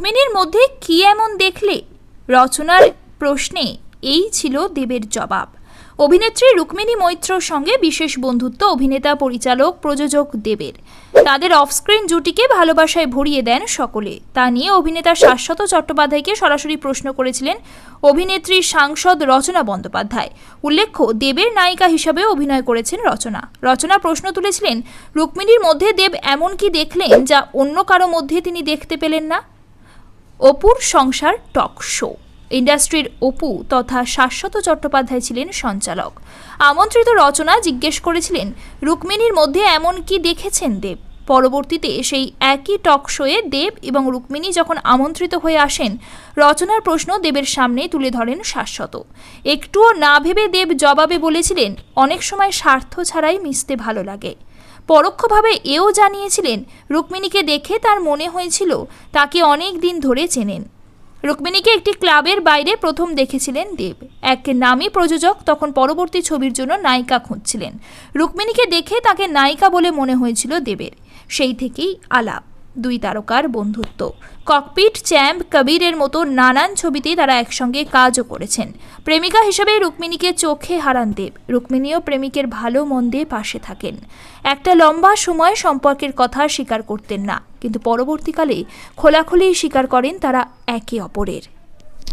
রুক্মিণীর মধ্যে কি এমন দেখলে? রচনার প্রশ্নে এই ছিল দেবের জবাব। অভিনেত্রী রুক্মিণী মৈত্রর সঙ্গে বিশেষ বন্ধুত্ব অভিনেতা, পরিচালক, প্রযোজক দেবের। তাদের অফস্ক্রিন জুটিকে ভালোবাসায় ভরিয়ে দেন সকলে। তা নিয়ে অভিনেতা শাশ্বত চট্টোপাধ্যায়কে সরাসরি প্রশ্ন করেছিলেন অভিনেত্রী সাংসদ রচনা বন্দ্যোপাধ্যায়। উল্লেখ্য, দেবের নায়িকা হিসাবে অভিনয় করেছেন রচনা। রচনা প্রশ্ন তুলেছিলেন, রুক্মিণীর মধ্যে দেব এমন কি দেখলেন যা অন্য কারও মধ্যে তিনি দেখতে পেলেন না? অপুর সংসার টক শো। ইন্ডাস্ট্রির অপু তথা শাশ্বত চট্টোপাধ্যায় ছিলেন সঞ্চালক। আমন্ত্রিত রচনা জিজ্ঞেস করেছিলেন, রুক্মিণীর মধ্যে এমন কি দেখেছেন দেব? পরবর্তীতে সেই একই টক শোয়ে দেব এবং রুক্মিণী যখন আমন্ত্রিত হয়ে আসেন, রচনার প্রশ্ন দেবের সামনে তুলে ধরেন শাশ্বত। একটুও না ভেবে দেব জবাবে বলেছিলেন, অনেক সময় স্বার্থ ছাড়াই মিশতে ভালো লাগে। পরোক্ষভাবে এও জানিয়েছিলেন, রুক্মিণীকে দেখে তার মনে হয়েছিল তাকে অনেক দিন ধরে চেনেন। রুক্মিণীকে একটি ক্লাবের বাইরে প্রথম দেখেছিলেন দেব। এক নামী প্রযোজক তখন পরবর্তী ছবির জন্য নায়িকা খুঁজছিলেন। রুক্মিণীকে দেখে তাকে নায়িকা বলে মনে হয়েছিল দেবের। সেই থেকেই আলাপ। দুই তারকার বন্ধুত্ব। ককপিট চ্যাম্প কবিরের মতো নানান ছবিতে তারা একসঙ্গে কাজও করেছেন। প্রেমিকা হিসেবে রুক্মিণীকে চোখে হারান দেব। রুক্মিণীও প্রেমিকের ভালো মন্দে পাশে থাকেন। একটা লম্বা সময় সম্পর্কের কথা স্বীকার করতেন না, কিন্তু পরবর্তীকালে খোলাখুলি স্বীকার করেন তারা একে অপরের।